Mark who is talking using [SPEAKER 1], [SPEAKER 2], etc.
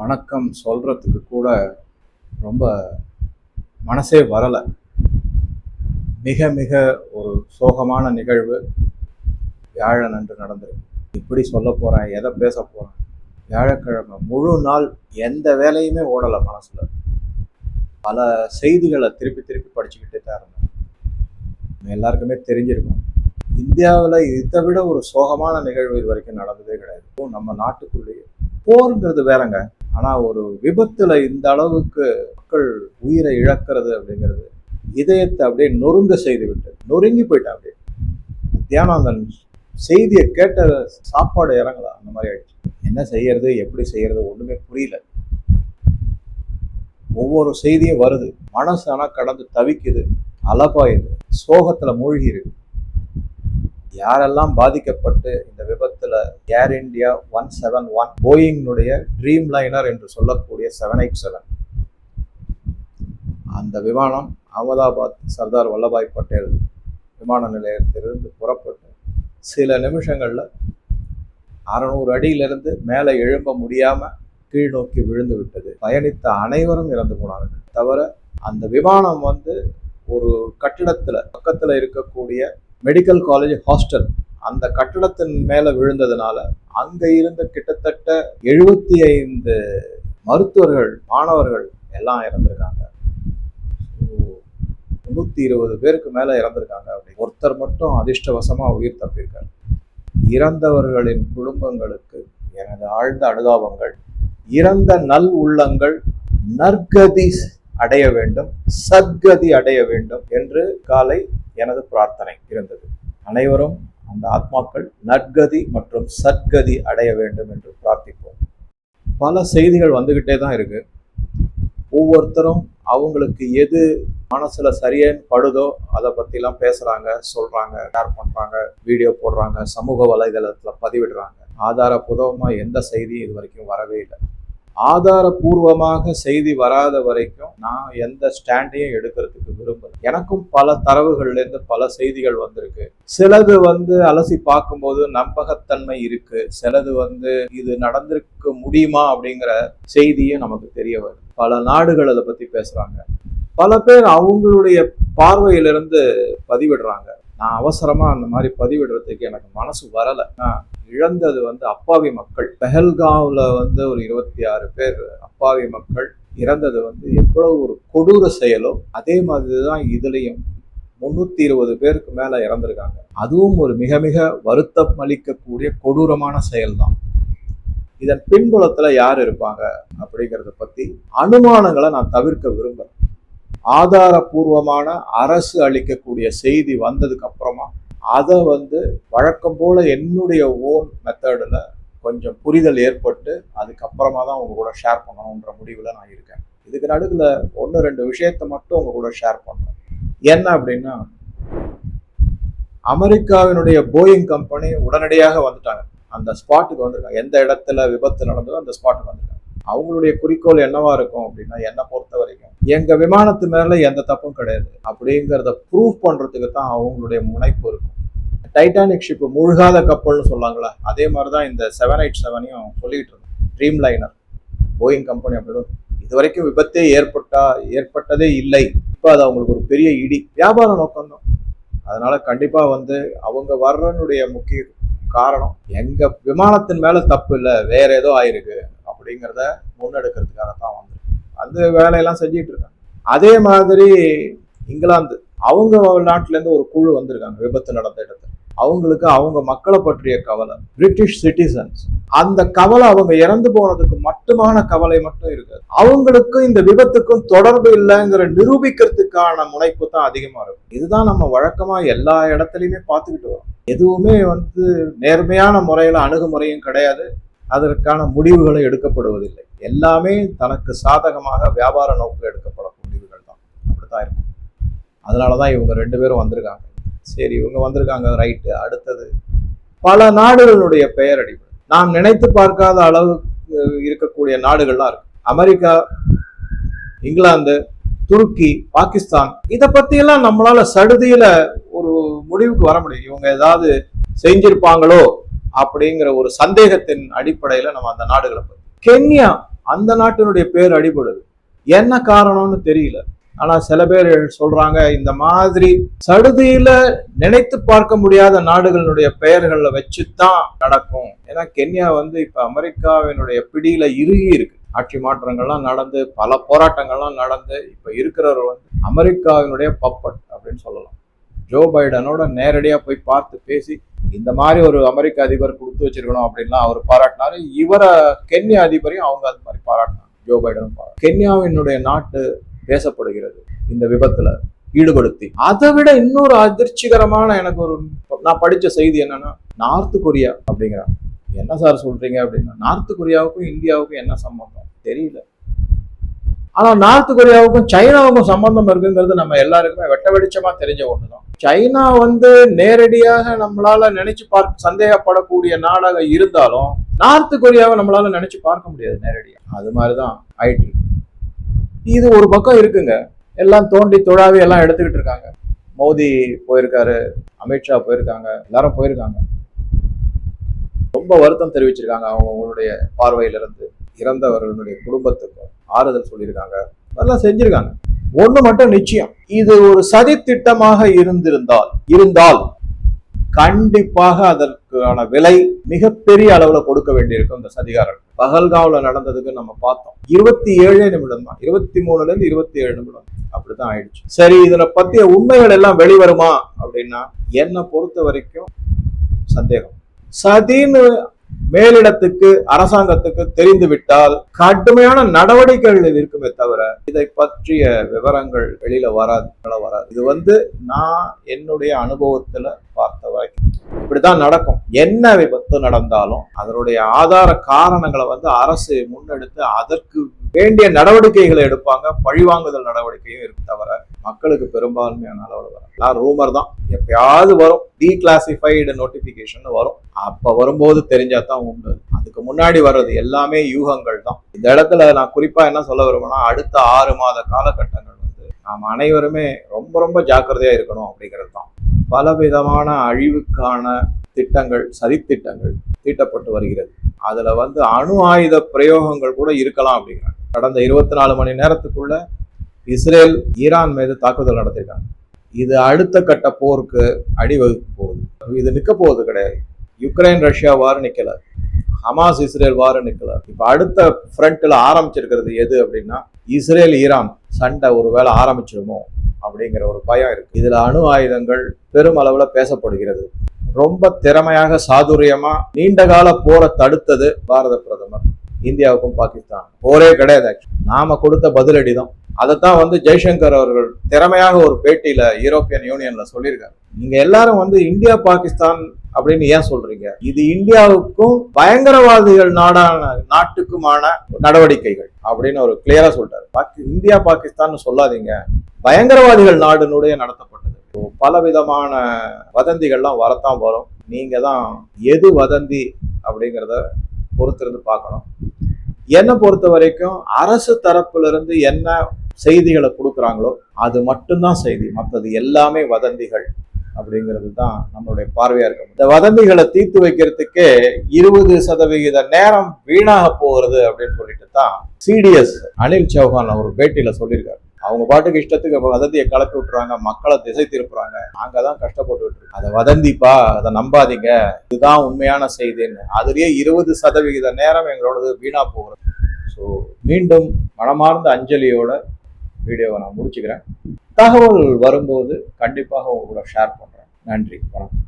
[SPEAKER 1] வணக்கம் சொல்கிறதுக்கு கூட ரொம்ப மனசே வரலை. மிக மிக ஒரு சோகமான நிகழ்வு. வியாழன் அன்று நடந்திருக்கு. இப்படி சொல்ல போகிறேன் எதை பேச போகிறேன் வியாழக்கிழமை முழு நாள் எந்த வேலையுமே ஓடலை மனசில். பல செய்திகளை திருப்பி திருப்பி படிச்சுக்கிட்டே தான் இருந்தேன். எல்லாருக்குமே தெரிஞ்சிருக்கும். இந்தியாவில் இதை விட ஒரு சோகமான நிகழ்வு இது வரைக்கும் நடந்ததே கிடையாது. நம்ம நாட்டுக்குள்ளேயே. போருங்கிறது வேறங்க. ஆனால் ஒரு விபத்தில் இந்த அளவுக்கு மக்கள் உயிரை இழக்கிறது அப்படிங்கிறது இதயத்தை அப்படியே நொறுங்க செய்து விட்டு நொறுங்கி போயிட்டா அப்படியே. தியானந்தன் செய்தியை கேட்ட சாப்பாடு இறங்கலாம் அந்த மாதிரி ஆயிடுச்சு. என்ன செய்யறது? எப்படி செய்யறது? ஒண்ணுமே புரியல. ஒவ்வொரு செய்தியும் வருது. மனசு ஆனால் கடந்து தவிக்குது. அலப்பாயுது சோகத்துல மூழ்கிருக்கு யாரெல்லாம் பாதிக்கப்பட்டு இந்த விபத்துல Air India one seven one போயிங்னுடைய Dreamliner என்று சொல்லக்கூடிய செவன் எயிட் செவன். அந்த விமானம் அகமதாபாத் சர்தார் வல்லபாய் பட்டேல் விமான நிலையத்திலிருந்து புறப்பட்டு சில நிமிஷங்கள்ல அறநூறு அடியிலிருந்து மேலே எழும்ப முடியாம கீழ் நோக்கி விழுந்து விட்டது. பயணித்த அனைவரும் இறந்து போனார்கள். தவிர அந்த விமானம் வந்து ஒரு கட்டிடத்துல பக்கத்துல இருக்கக்கூடிய மெடிக்கல் காலேஜ் ஹாஸ்டல் அந்த கட்டடத்தின் மேலே விழுந்ததுனால அங்கே இருந்த கிட்டத்தட்ட எழுபத்தி ஐந்து மருத்துவர்கள் மாணவர்கள் எல்லாம் இறந்துருக்காங்க. நூற்றி இருபது பேருக்கு மேலே இறந்துருக்காங்க அப்படி ஒருத்தர் மட்டும் அதிர்ஷ்டவசமாக உயிர் தப்பியிருக்கார். இறந்தவர்களின் குடும்பங்களுக்கு எனது ஆழ்ந்த அனுதாபங்கள். இறந்த நல் உள்ளங்கள் நற்கதி அடைய வேண்டும் சத்கதி அடைய வேண்டும் என்று காலை எனது பிரார்த்தனை இருந்தது. அனைவரும் அந்த ஆத்மாக்கள் நற்கதி மற்றும் சத்கதி அடைய வேண்டும் என்று பிரார்த்திப்போம். பல செய்திகள் வந்துக்கிட்டே தான் இருக்கு. ஒவ்வொருத்தரும் அவங்களுக்கு எது மனசுல சரியான்னு படுதோ அதை பத்திலாம் பேசுறாங்க சொல்றாங்க ஷேர் பண்றாங்க வீடியோ போடுறாங்க சமூக வலைதளத்துல பதிவிடுறாங்க. ஆதாரபூர்வமா எந்த செய்தியும் இது வரைக்கும் வரவே இல்லை. ஆதாரபூர்வமாக செய்தி வராத வரைக்கும் நான் எந்த ஸ்டாண்டையும் எடுக்கிறதுக்கு விரும்பல. எனக்கும் பல தரவுகள்லேருந்து பல செய்திகள் வந்திருக்கு. சிலது வந்து அலசி பார்க்கும்போது நம்பகத்தன்மை இருக்கு. சிலது வந்து இது நடந்திருக்க முடியுமா அப்படிங்கிற செய்தியும் நமக்கு தெரிய வருது. பல நாடுகள் அதை பத்தி பேசுறாங்க. பல பேர் அவங்களுடைய பார்வையிலிருந்து பதிவிடுறாங்க. நான் அவசரமா அந்த மாதிரி பதிவிடுறதுக்கு எனக்கு மனசு வரலை. நான் இழந்தது வந்து அப்பாவி மக்கள். பெஹல்காவில் வந்து ஒரு இருபத்தி ஆறு பேர் அப்பாவி மக்கள் இறந்தது வந்து எவ்வளவு ஒரு கொடூர செயலோ அதே மாதிரி தான் இதுலேயும் முந்நூற்றி இருபது பேருக்கு மேலே இறந்துருக்காங்க. அதுவும் ஒரு மிக மிக வருத்தம் அளிக்கக்கூடிய கொடூரமான செயல்தான். இதன் பின்புலத்தில் யார் இருப்பாங்க அப்படிங்கிறத பற்றி அனுமானங்களை நான் தவிர்க்க விரும்புறேன். ஆதாரபூர்வமான அரசு அளிக்கக்கூடிய செய்தி வந்ததுக்கு அப்புறமா அதை வந்து வழக்கம் போல் என்னுடைய ஓன் மெத்தடில் கொஞ்சம் புரிதல் ஏற்பட்டு அதுக்கப்புறமா தான் உங்கள் கூட ஷேர் பண்ணணுன்ற முடிவில் நான் இருக்கேன். இதுக்கு நடுவில் ஒன்று ரெண்டு விஷயத்த மட்டும் உங்கள் கூட ஷேர் பண்ணுறேன் என்ன அப்படின்னா அமெரிக்காவினுடைய போயிங் கம்பெனி உடனடியாக வந்துட்டாங்க. அந்த ஸ்பாட்டுக்கு வந்திருக்காங்க. எந்த இடத்துல விபத்து நடந்ததோ அந்த ஸ்பாட்டுக்கு வந்திருக்காங்க. அவங்களுடைய குறிக்கோள் என்னவா இருக்கும் அப்படின்னா என்னை பொறுத்த வரைக்கும் எங்க விமானத்து மேல எந்த தப்பும் கிடையாது. அப்படிங்கிறத ப்ரூவ் பண்றதுக்கு தான் அவங்களுடைய முனைப்பு இருக்கும். டைட்டானிக் ஷிப் முழுகாத கப்பல்னு சொல்லாங்களா அதே மாதிரி தான் இந்த செவன் எயிட் செவனையும் சொல்லிட்டு இருக்கோம் ட்ரீம் லைனர் போயிங் கம்பெனி அப்படி இது வரைக்கும் விபத்தே ஏற்பட்டா ஏற்பட்டதே இல்லை. இப்போ அது அவங்களுக்கு ஒரு பெரிய இடி. வியாபார நோக்கம் தான். அதனால கண்டிப்பா வந்து அவங்க வர்றனுடைய முக்கிய காரணம் எங்க விமானத்தின் மேல தப்பு இல்லை வேற ஏதோ ஆயிருக்கு. அப்படிங்கிறத முன்னெடுக்கிறதுக்காக தான் வந்து அந்த வேலையெல்லாம் செஞ்சிட்டு இருக்காங்க. அதே மாதிரி இங்கிலாந்து அவங்க நாட்டிலேருந்து ஒரு குழு வந்திருக்காங்க விபத்து நடந்த இடத்துல. அவங்களுக்கு அவங்க மக்களை பற்றிய கவலை பிரிட்டிஷ் சிட்டிசன்ஸ் அந்த கவலை அவங்க இறந்து போனதுக்கு மட்டுமான கவலை மட்டும் இருக்காது. அவங்களுக்கும் இந்த விபத்துக்கும் தொடர்பு இல்லைங்கிற நிரூபிக்கிறதுக்கான முனைப்பு தான் அதிகமா இருக்கும். இதுதான் நம்ம வழக்கமா எல்லா இடத்துலையுமே பார்த்துக்கிட்டு வரோம். எதுவுமே வந்து நேர்மையான முறையில அணுகுமுறையும் கிடையாது. அதற்கான முடிவுகளும் எடுக்கப்படுவதில்லை. எல்லாமே தனக்கு சாதகமாக வியாபார நோக்கில் எடுக்கப்படும் முடிவுகள் தான். அப்படித்தான் இருக்கும். அதனால தான் இவங்க ரெண்டு பேரும் வந்திருக்காங்க. சரி இவங்க வந்திருக்காங்க. ரைட்டு. அடுத்தது பல நாடுகளுடைய பெயர் அடிப்படை. நாம் நினைத்து பார்க்காத அளவு இருக்கக்கூடிய நாடுகள்லாம் இருக்கு. அமெரிக்கா இங்கிலாந்து துருக்கி பாகிஸ்தான். இதை பற்றியெல்லாம் நம்மளால சடுதியில ஒரு முடிவுக்கு வர முடியும். இவங்க ஏதாவது செஞ்சிருப்பாங்களோ? அப்படிங்கிற ஒரு சந்தேகத்தின் அடிப்படையில நம்ம அந்த நாடுகளை பத்தி. கென்யா அந்த நாட்டினுடைய பேர் அடிபடுது. என்ன காரணம்னு தெரியல. ஆனா சில பேர் சொல்றாங்க இந்த மாதிரி சடுதியில நினைத்து பார்க்க முடியாத நாடுகளுடைய பெயர்களை வச்சுதான் நடக்கும். ஏன்னா கென்யா வந்து இப்ப அமெரிக்காவினுடைய பிடியில இறுகி இருக்கு. ஆட்சி மாற்றங்கள்லாம் நடந்து பல போராட்டங்கள்லாம் நடந்து இப்ப இருக்கிறவர் வந்து அமெரிக்காவினுடைய பப்பட் அப்படின்னு சொல்லலாம். ஜோ பைடனோட நேரடியாக போய் பார்த்து பேசி இந்த மாதிரி ஒரு அமெரிக்க அதிபர் கொடுத்து வச்சிருக்கணும் அப்படின்லாம் அவர் பாராட்டினாரு. இவரை கென்யா அதிபரையும் அவங்க அது மாதிரி பாராட்டினாங்க. ஜோ பைடனும் பாராட்டு கென்யாவினுடைய நாட்டு பேசப்படுகிறது இந்த விபத்துல ஈடுபடுத்தி. அதை விட இன்னொரு அதிர்ச்சிகரமான எனக்கு ஒரு நான் படித்த செய்தி என்னன்னா நார்த் கொரியா அப்படிங்கிறாங்க. என்ன சார் சொல்றீங்க அப்படின்னா நார்த் கொரியாவுக்கும் இந்தியாவுக்கும் என்ன சம்பந்தம்? தெரியல. ஆனா நார்த் கொரியாவுக்கும் சைனாவுக்கும் சம்பந்தம் இருக்குங்கிறது நம்ம எல்லாருக்குமே வெட்ட வெளிச்சமா தெரிஞ்ச ஒண்ணுதான். சைனா வந்து நேரடியாக நம்மளால நினைச்சு பார்க்க சந்தேகப்படக்கூடிய நாடாக இருந்தாலும் நார்த் கொரியாவை நம்மளால நினைச்சு பார்க்க முடியாது நேரடியாக அது மாதிரிதான் ஆயிட்டு இது ஒரு பக்கம் இருக்குங்க. எல்லாம் தோண்டி தொழாவி எல்லாம் எடுத்துக்கிட்டு இருக்காங்க. மோடி போயிருக்காரு அமித்ஷா போயிருக்காங்க எல்லாரும் போயிருக்காங்க. ரொம்ப வருத்தம் தெரிவிச்சிருக்காங்க அவங்களுடைய பார்வையிலிருந்து. இறந்தவர்களுடைய குடும்பத்துக்கும் ஆறுதல் சொல்லியிருக்காங்க. அதெல்லாம் செஞ்சிருக்காங்க. ஒண்ணு மட்டும் நிச்சயம். இது ஒரு சதி திட்டமாக இருந்திருந்தால் இருந்தால் கண்டிப்பாக அதற்கான விலை மிகப்பெரிய அளவுல கொடுக்க வேண்டியிருக்கும் இந்த சதிகாரர்கள் பகல்காவில் நடந்ததுக்கு நம்ம பார்த்தோம். இருபத்தி ஏழே நிமிடம் தான். இருபத்தி மூணுல இருந்து இருபத்தி ஏழு நிமிடம். அப்படிதான் ஆயிடுச்சு. சரி இதுல பத்திய உண்மைகள் எல்லாம் வெளிவருமா அப்படின்னா என்னை பொறுத்த வரைக்கும் சந்தேகம். சதின்னு மேலிடத்துக்கு அரசாங்கத்துக்கு தெரிந்துவிட்டால் கடுமையான நடவடிக்கைகள் இருக்குமே தவிர இதை பற்றிய விவரங்கள் வெளியில வராது வராது. இது வந்து நான் என்னுடைய அனுபவத்துல பார்த்த வரைக்கும் இப்படிதான் நடக்கும். என்ன விபத்து நடந்தாலும் அதனுடைய ஆதார காரணங்களை வந்து அரசு முன்னெடுத்து அதற்கு வேண்டிய நடவடிக்கைகளை எடுப்பாங்க பழிவாங்குதல் நடவடிக்கையும் இருக்கு தவிர மக்களுக்கு பெரும்பான்மையான அளவில் வரும். எல்லாம் ரூமர் தான். எப்பயாவது வரும். டீகிளாசிஃபைடு நோட்டிபிகேஷன் வரும். அப்போ வரும்போது தெரிஞ்சா தான் உண்டு. அதுக்கு முன்னாடி வர்றது எல்லாமே யூகங்கள் தான். இந்த இடத்துல நான் குறிப்பாக என்ன சொல்ல விரும்புனா அடுத்த ஆறு மாத காலகட்டங்கள் வந்து நாம் அனைவருமே ரொம்ப ரொம்ப ஜாக்கிரதையாக இருக்கணும் அப்படிங்கிறது தான். பலவிதமான அழிவுக்கான திட்டங்கள் சதித்திட்டங்கள் தீட்டப்பட்டு வருகிறது. அதில் வந்து அணு ஆயுத பிரயோகங்கள் கூட இருக்கலாம் அப்படிங்கிறாங்க. கடந்த இருபத்தி நாலு மணி நேரத்துக்குள்ள இஸ்ரேல் ஈரான் மீது தாக்குதல் நடத்திருக்காங்க இது அடுத்த கட்ட போருக்கு அடிவகுக்க போகுது. இது நிற்க போகுது கிடையாது. யுக்ரைன் ரஷ்யா வார் நிற்கல ஹமாஸ் இஸ்ரேல் வார் நிற்கல இப்போ அடுத்த ஃப்ரண்ட்டில் ஆரம்பிச்சிருக்கிறது எது அப்படின்னா இஸ்ரேல் ஈரான் சண்டை ஒருவேளை ஆரம்பிச்சிருமோ அப்படிங்கிற ஒரு பயம் இருக்கு. இதில் அணு ஆயுதங்கள் பெருமளவில் பேசப்படுகிறது. ரொம்ப திறமையாக சாதுரியமாக நீண்ட கால போரை தடுத்தது பாரத பிரதமர். இந்தியாவுக்கும் பாகிஸ்தான். போரே கிடையாது ஆக்சுவலி நாம கொடுத்த பதிலடி தான் அதைத்தான் வந்து ஜெய்சங்கர் அவர்கள் திறமையாக ஒரு பேட்டியில யூரோப்பியன் யூனியன்ல சொல்லியிருக்காரு. நீங்க எல்லாரும் வந்து இந்தியா பாகிஸ்தான் அப்படின்னு ஏன் சொல்றீங்க? இது இந்தியாவுக்கும் பயங்கரவாதிகள் நாடான நாட்டுக்குமான நடவடிக்கைகள் அப்படின்னு ஒரு கிளியரா சொல்றாரு பாக்கி இந்தியா பாகிஸ்தான் சொல்லாதீங்க. பயங்கரவாதிகள் நாடுனுடைய நடத்தப்பட்டது. பல விதமான வதந்திகள்லாம் வரத்தான் வரும். நீங்க தான் எது வதந்தி அப்படிங்கிறத பொறுத்திருந்து பார்க்கணும். என்னை பொறுத்த வரைக்கும் அரசு தரப்புல இருந்து என்ன செய்திகளை கொடுக்குறாங்களோ அது மட்டும்தான் செய்தி. மற்றது எல்லாமே வதந்திகள் அப்படிங்கிறது தான் நம்மளுடைய பார்வையா இருக்கும் இந்த வதந்திகளை தீர்த்து வைக்கிறதுக்கே இருபது சதவிகித நேரம் வீணாக போகிறது அப்படின்னு சொல்லிட்டு தான் சிடிஎஸ் அனில் சௌஹான் அவர் பேட்டியில சொல்லியிருக்காரு. அவங்க பாட்டுக்கு இஷ்டத்துக்கு வதந்தியை கலப்பி விட்டுறாங்க மக்களை திசை திருப்புறாங்க. நாங்க தான் கஷ்டப்பட்டு இருக்கோம் அதை வதந்திப்பா? அதை நம்பாதீங்க. இதுதான் உண்மையான செய்தின்னு. அதுலயே இருபது சதவிகித நேரம் எங்களோடது வீணா போகிறது. ஸோ மீண்டும் மனமார்ந்த அஞ்சலியோட வீடியோவை நான் முடிச்சுக்கிறேன். தகவல் வரும்போது கண்டிப்பாக உங்களோட ஷேர் பண்ணுறேன் நன்றி. வணக்கம்.